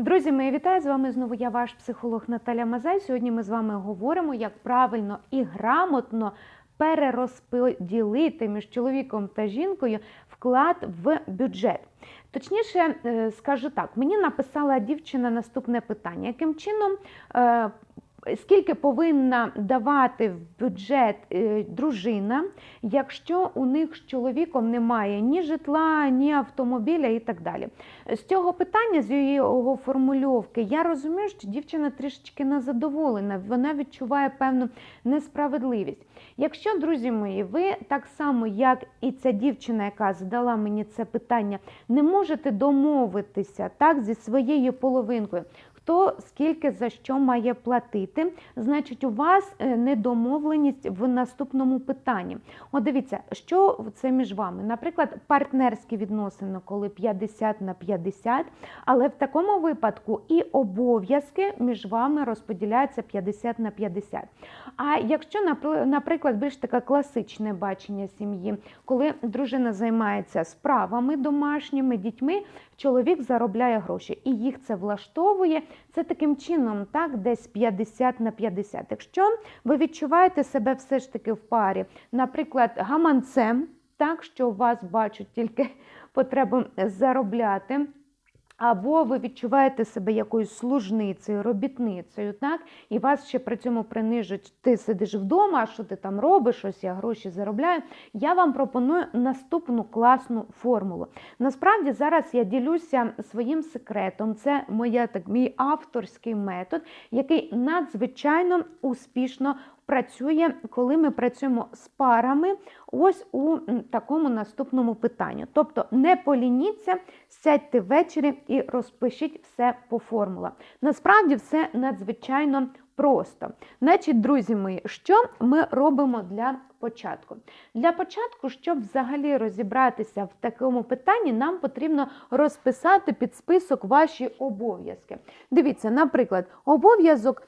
Друзі, мої вітаю з вами знову. Я ваш психолог Наталя Мазай. Сьогодні ми з вами говоримо, як правильно і грамотно перерозподілити між чоловіком та жінкою вклад в бюджет. Точніше, е, скажу так: мені написала дівчина наступне питання: яким чином. Скільки повинна давати в бюджет е, дружина, якщо у них з чоловіком немає ні житла, ні автомобіля і так далі? З цього питання, з його формульовки, я розумію, що дівчина трішечки незадоволена, вона відчуває певну несправедливість. Якщо, друзі мої, ви так само, як і ця дівчина, яка задала мені це питання, не можете домовитися так зі своєю половинкою. Хто скільки за що має платити, значить, у вас е, недомовленість в наступному питанні. От дивіться, що це між вами? Наприклад, партнерські відносини, коли 50 на 50, але в такому випадку і обов'язки між вами розподіляються 50 на 50. А якщо, наприклад, більш таке класичне бачення сім'ї, коли дружина займається справами домашніми, дітьми, чоловік заробляє гроші, і їх це влаштовує. Це таким чином, так, десь 50 на 50. Якщо ви відчуваєте себе все ж таки в парі, наприклад, гаманцем, так, що вас бачать тільки потребу заробляти. Або ви відчуваєте себе якоюсь служницею, робітницею, так? І вас ще при цьому принижують, ти сидиш вдома, що ти там робиш, ось я гроші заробляю. Я вам пропоную наступну класну формулу. Насправді зараз я ділюся своїм секретом. Це моя так, мій авторський метод, який надзвичайно успішно працює, коли ми працюємо з парами, ось у такому наступному питанню. Тобто не полініться, сядьте ввечері і розпишіть все по формулам. Насправді все надзвичайно просто. Значить, друзі мої, що ми робимо для початку? Для початку, щоб взагалі розібратися в такому питанні, нам потрібно розписати під список ваші обов'язки. Дивіться, наприклад, обов'язок.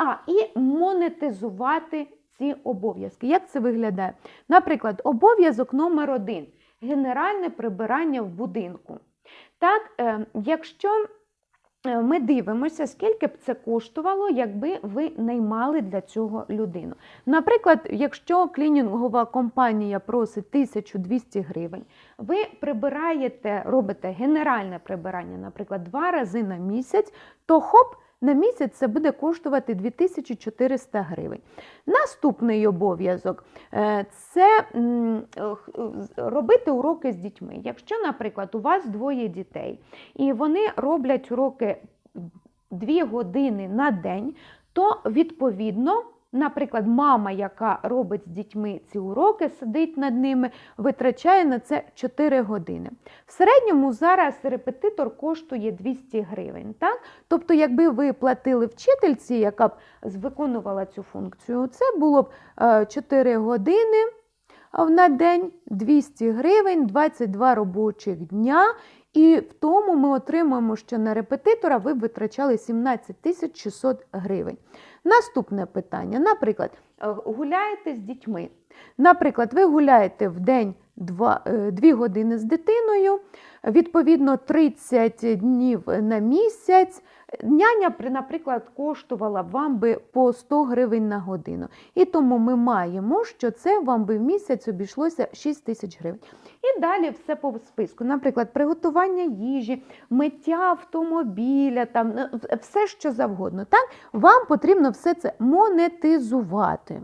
А, і монетизувати ці обов'язки. Як це виглядає? Наприклад, обов'язок номер один генеральне прибирання в будинку. Так, е, якщо е, ми дивимося, скільки б це коштувало, якби ви наймали для цього людину. Наприклад, якщо клінінгова компанія просить 1200 гривень, ви прибираєте, робите генеральне прибирання, наприклад, два рази на місяць, то хоп, на місяць це буде коштувати 2400 гривень. Наступний обов'язок е, це робити уроки з дітьми. Якщо, наприклад, у вас двоє дітей і вони роблять уроки 2 години на день, то відповідно. Наприклад, мама, яка робить з дітьми ці уроки, сидить над ними, витрачає на це 4 години. В середньому зараз репетитор коштує 200 гривень. Так? Тобто, якби ви платили вчительці, яка б виконувала цю функцію, це було б е, 4 години на день, 200 гривень, 22 робочих дня. І в тому ми отримуємо, що на репетитора ви витрачали 17 тисяч 600 гривень. Наступне питання. Наприклад, гуляєте з дітьми. Наприклад, ви гуляєте в день 2, 2 години з дитиною, відповідно 30 днів на місяць. Няня, наприклад, коштувала вам би по 100 гривень на годину. І тому ми маємо, що це вам би в місяць обійшлося 6 тисяч гривень. І далі все по списку. Наприклад, приготування їжі, миття автомобіля, там, е, все що завгодно. Так? Вам потрібно все це монетизувати.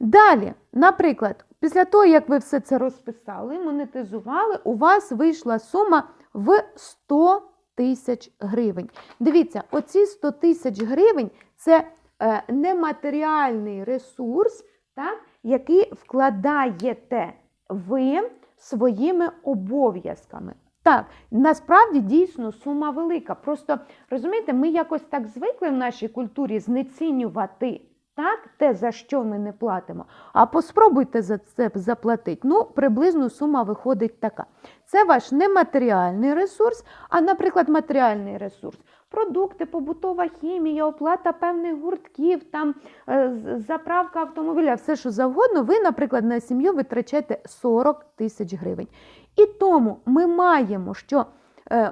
Далі, наприклад, після того, як ви все це розписали, монетизували, у вас вийшла сума в 100 тисяч гривень. Дивіться, оці 100 тисяч гривень це е, нематеріальний ресурс, так, який вкладаєте ви своїми обов'язками. Так, насправді дійсно сума велика. Просто розумієте, ми якось так звикли в нашій культурі знецінювати так, те, за що ми не платимо. А поспробуйте за це заплатити. Ну, приблизно сума виходить така. Це ваш нематеріальний ресурс, а, наприклад, матеріальний ресурс. Продукти, побутова хімія, оплата певних гуртків, там е, заправка автомобіля, все що завгодно, ви, наприклад, на сім'ю витрачаєте 40 тисяч гривень. І тому ми маємо, що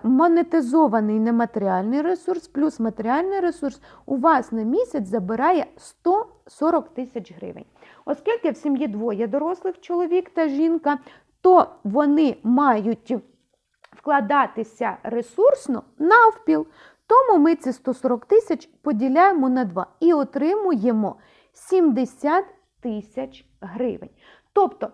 монетизований нематеріальний ресурс плюс матеріальний ресурс у вас на місяць забирає 140 тисяч гривень. Оскільки в сім'ї двоє дорослих чоловік та жінка, то вони мають вкладатися ресурсно навпіл. Тому ми ці 140 тисяч поділяємо на 2 і отримуємо 70 тисяч гривень. Тобто,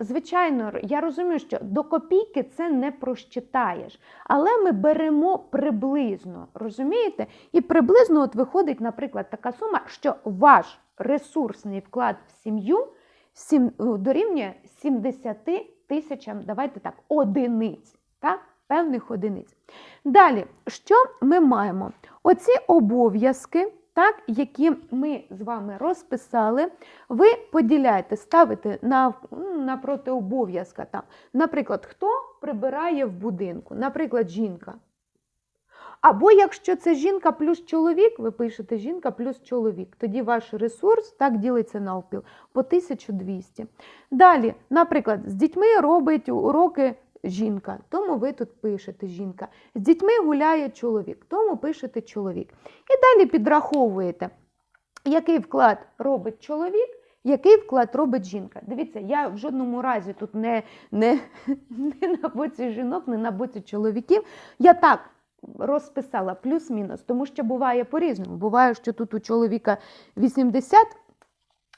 звичайно, я розумію, що до копійки це не просчитаєш, але ми беремо приблизно, розумієте? І приблизно от виходить, наприклад, така сума, що ваш ресурсний вклад в сім'ю сім- дорівнює 70 тисячам, давайте так, одиниць, так? певних одиниць. Далі, що ми маємо? Оці обов'язки, так, які ми з вами розписали, ви поділяєте, ставите на, ну, напроти обов'язка. Там. Наприклад, хто прибирає в будинку? Наприклад, жінка. Або якщо це жінка плюс чоловік, ви пишете жінка плюс чоловік. Тоді ваш ресурс так ділиться навпіл по 1200. Далі, наприклад, з дітьми робить уроки жінка, тому ви тут пишете жінка. З дітьми гуляє чоловік, тому пишете чоловік. І далі підраховуєте, який вклад робить чоловік, який вклад робить жінка. Дивіться, я в жодному разі тут не, не, не на боці жінок, не на боці чоловіків. Я так розписала плюс-мінус, тому що буває по-різному. Буває, що тут у чоловіка 80,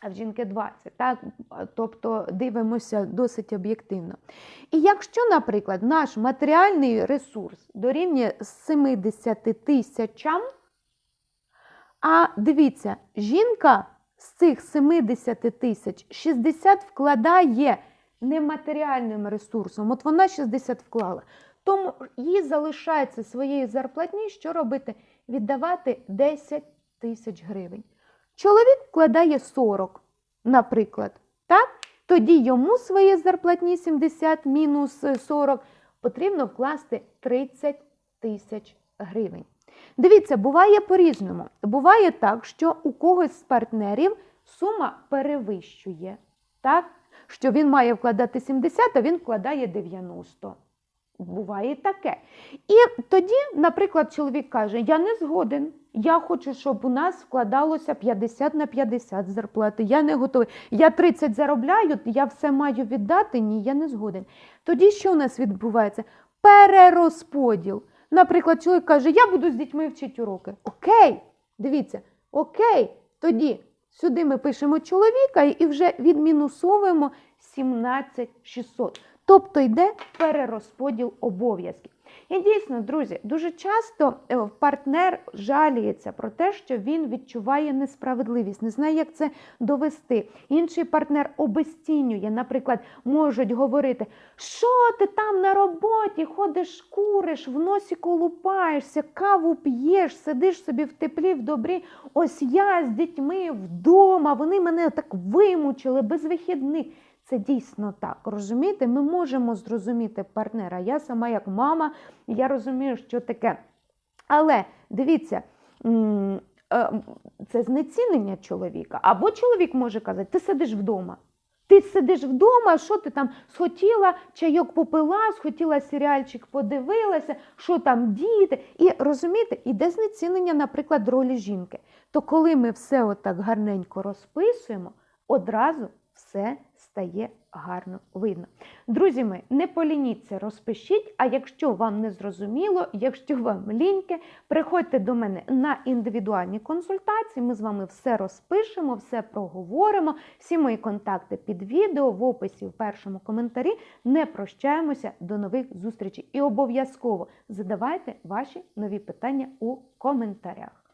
а в жінки 20. Так? Тобто дивимося досить об'єктивно. І якщо, наприклад, наш матеріальний ресурс дорівнює 70 тисячам, а дивіться, жінка з цих 70 тисяч 60 вкладає нематеріальним ресурсом, от вона 60 вклала. Тому їй залишається своєї зарплатні, що робити? Віддавати 10 тисяч гривень. Чоловік вкладає 40, наприклад. Так? Тоді йому своє зарплатні 70 мінус 40 потрібно вкласти 30 тисяч гривень. Дивіться, буває по-різному. Буває так, що у когось з партнерів сума перевищує, так? що він має вкладати 70, а він вкладає 90. Буває і таке. І тоді, наприклад, чоловік каже: Я не згоден. Я хочу, щоб у нас вкладалося 50 на 50 зарплати. Я не готовий. Я 30 заробляю, я все маю віддати. Ні, я не згоден. Тоді що у нас відбувається? Перерозподіл. Наприклад, чоловік каже, я буду з дітьми вчити уроки. Окей, дивіться, окей, тоді сюди ми пишемо чоловіка і вже відмінусовуємо 17 600. Тобто йде перерозподіл обов'язків. І дійсно, друзі, дуже часто е, партнер жаліється про те, що він відчуває несправедливість, не знає, як це довести. Інший партнер обезцінює, наприклад, можуть говорити, що ти там на роботі, ходиш, куриш, в носі колупаєшся, каву п'єш, сидиш собі в теплі, в добрі. Ось я з дітьми вдома, вони мене так вимучили без вихідних. Це дійсно так. Розумієте, ми можемо зрозуміти партнера. Я сама як мама, я розумію, що таке. Але дивіться, е, це знецінення чоловіка. Або чоловік може казати, ти сидиш вдома. Ти сидиш вдома, що ти там схотіла, чайок попила, схотіла серіальчик подивилася, що там діти. І розумієте, іде знецінення, наприклад, ролі жінки. То коли ми все отак гарненько розписуємо, одразу все стає гарно видно. Друзі мої, не полініться, розпишіть, а якщо вам не зрозуміло, якщо вам ліньки, приходьте до мене на індивідуальні консультації, ми з вами все розпишемо, все проговоримо. Всі мої контакти під відео, в описі в першому коментарі. Не прощаємося, до нових зустрічей. І обов'язково задавайте ваші нові питання у коментарях.